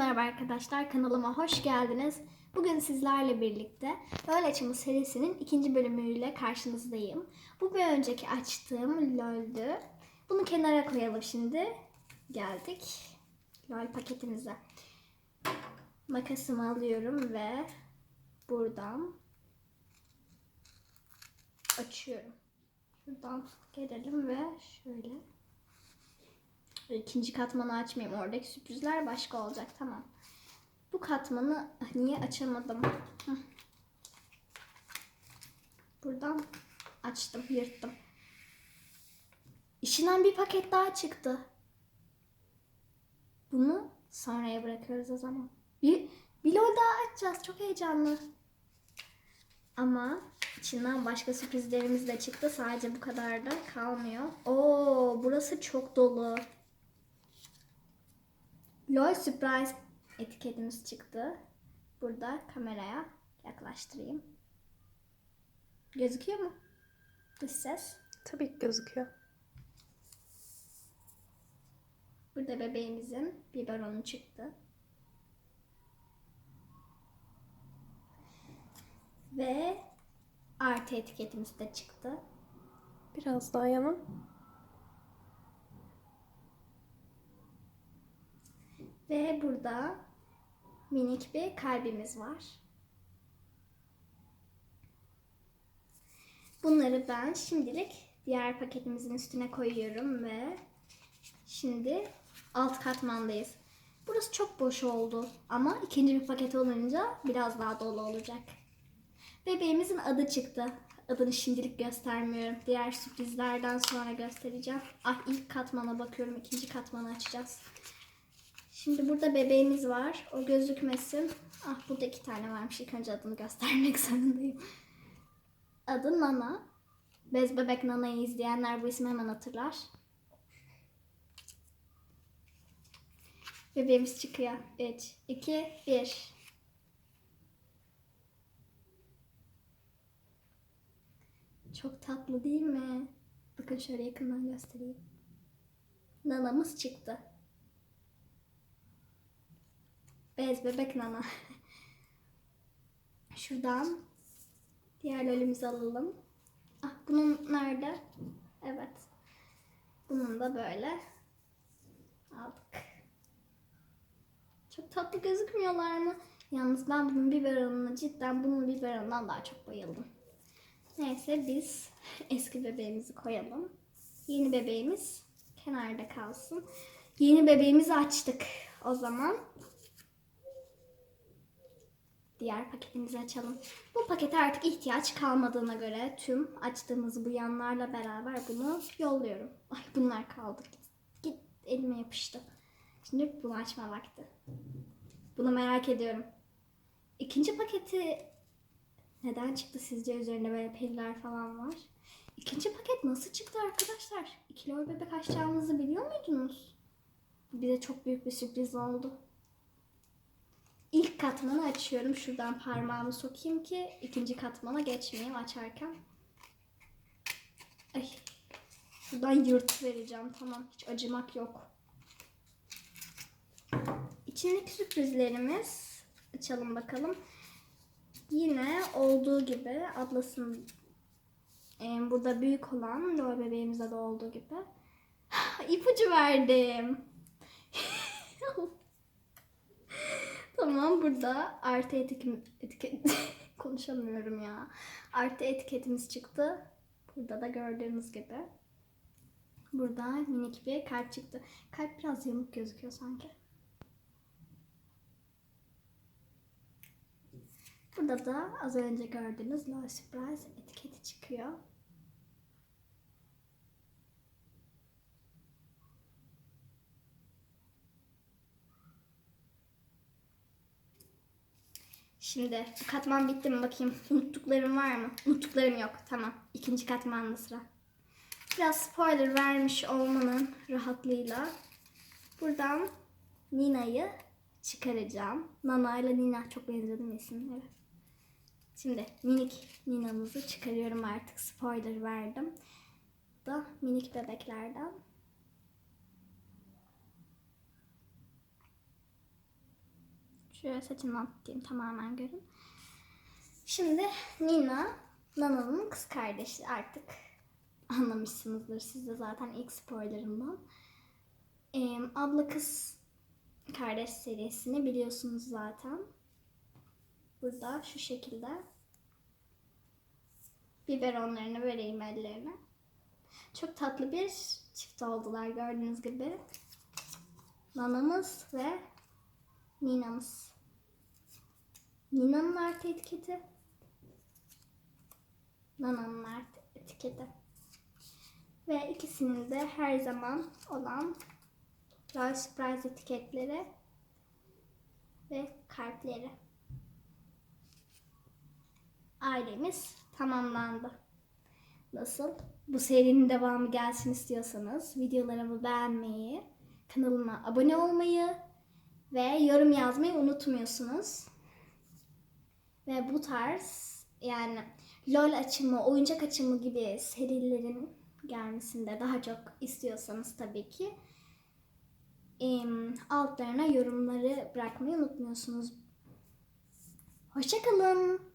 merhaba arkadaşlar. Kanalıma hoş geldiniz. Bugün sizlerle birlikte LOL açımı serisinin ikinci bölümüyle karşınızdayım. Bu bir önceki açtığım LOL'dü. Bunu kenara koyalım şimdi. Geldik LOL paketimize. Makasımı alıyorum ve buradan açıyorum. Şuradan gelelim ve şöyle İkinci katmanı açmayayım. Oradaki sürprizler başka olacak. Tamam. Bu katmanı ah, niye açamadım? Buradan açtım, yırttım. İçinden bir paket daha çıktı. Bunu sonraya bırakıyoruz o zaman. Bir, bir lol daha açacağız. Çok heyecanlı. Ama içinden başka sürprizlerimiz de çıktı. Sadece bu kadar da kalmıyor. Oo, burası çok dolu. LOL Surprise etiketimiz çıktı. Burada kameraya yaklaştırayım. Gözüküyor mu? Dış ses. Tabii ki gözüküyor. Burada bebeğimizin biberonu çıktı. Ve artı etiketimiz de çıktı. Biraz daha yana. Ve burada minik bir kalbimiz var. Bunları ben şimdilik diğer paketimizin üstüne koyuyorum ve şimdi alt katmandayız. Burası çok boş oldu ama ikinci bir paket olunca biraz daha dolu olacak. Bebeğimizin adı çıktı. Adını şimdilik göstermiyorum. Diğer sürprizlerden sonra göstereceğim. Ah ilk katmana bakıyorum. ikinci katmanı açacağız. Şimdi burada bebeğimiz var. O gözükmesin. Ah burada iki tane varmış. İlk önce adını göstermek zorundayım. Adı Nana. Bez Bebek Nana'yı izleyenler bu ismi hemen hatırlar. Bebeğimiz çıkıyor. 3, 2, 1. Çok tatlı değil mi? Bakın şöyle yakından göstereyim. Nanamız çıktı. Bez bebek nana. Şuradan diğer lolimizi alalım. Ah bunun nerede? Evet. Bunun da böyle aldık. Çok tatlı gözükmüyorlar mı? Yalnız ben bunun biberonuna cidden bunun biberonundan daha çok bayıldım. Neyse biz eski bebeğimizi koyalım. Yeni bebeğimiz kenarda kalsın. Yeni bebeğimizi açtık o zaman diğer paketimizi açalım. Bu pakete artık ihtiyaç kalmadığına göre tüm açtığımız bu yanlarla beraber bunu yolluyorum. Ay bunlar kaldı. Git, git elime yapıştı. Şimdi bunu açma vakti. Bunu merak ediyorum. İkinci paketi neden çıktı sizce üzerinde böyle piller falan var? İkinci paket nasıl çıktı arkadaşlar? İkili bebek açacağımızı biliyor muydunuz? Bize çok büyük bir sürpriz oldu. İlk katmanı açıyorum. Şuradan parmağımı sokayım ki ikinci katmana geçmeyeyim açarken. Ay. Şuradan yırt vereceğim. Tamam. Hiç acımak yok. İçindeki sürprizlerimiz açalım bakalım. Yine olduğu gibi Atlas'ın e, burada büyük olan lol bebeğimizde de olduğu gibi ipucu verdim. Tamam burada artı etiket, etiket konuşamıyorum ya. Artı etiketimiz çıktı. Burada da gördüğünüz gibi. Burada minik bir kalp çıktı. Kalp biraz yamuk gözüküyor sanki. Burada da az önce gördüğünüz Love Surprise etiketi çıkıyor. Şimdi katman bitti mi bakayım. Unuttuklarım var mı? Unuttuklarım yok. Tamam. İkinci katmanda sıra. Biraz spoiler vermiş olmanın rahatlığıyla buradan Nina'yı çıkaracağım. Nana ile Nina çok benzedim isimleri. Şimdi minik Nina'mızı çıkarıyorum artık. Spoiler verdim. Da minik bebeklerden. Şöyle saçımdan tutayım tamamen görün. Şimdi Nina, Nana'nın kız kardeşi artık anlamışsınızdır siz de zaten ilk spoilerımdan. Ee, abla kız kardeş serisini biliyorsunuz zaten. Burada şu şekilde biberonlarını vereyim ellerine. Çok tatlı bir çift oldular gördüğünüz gibi. Nanamız ve Nina'mız. Nina'nın artı etiketi. Nana'nın artı etiketi. Ve ikisinin de her zaman olan Royal Surprise etiketleri ve kalpleri. Ailemiz tamamlandı. Nasıl? Bu serinin devamı gelsin istiyorsanız videolarımı beğenmeyi, kanalıma abone olmayı ve yorum yazmayı unutmuyorsunuz. Ve bu tarz yani LOL açımı, oyuncak açımı gibi serilerin gelmesini de daha çok istiyorsanız tabii ki altlarına yorumları bırakmayı unutmuyorsunuz. Hoşçakalın.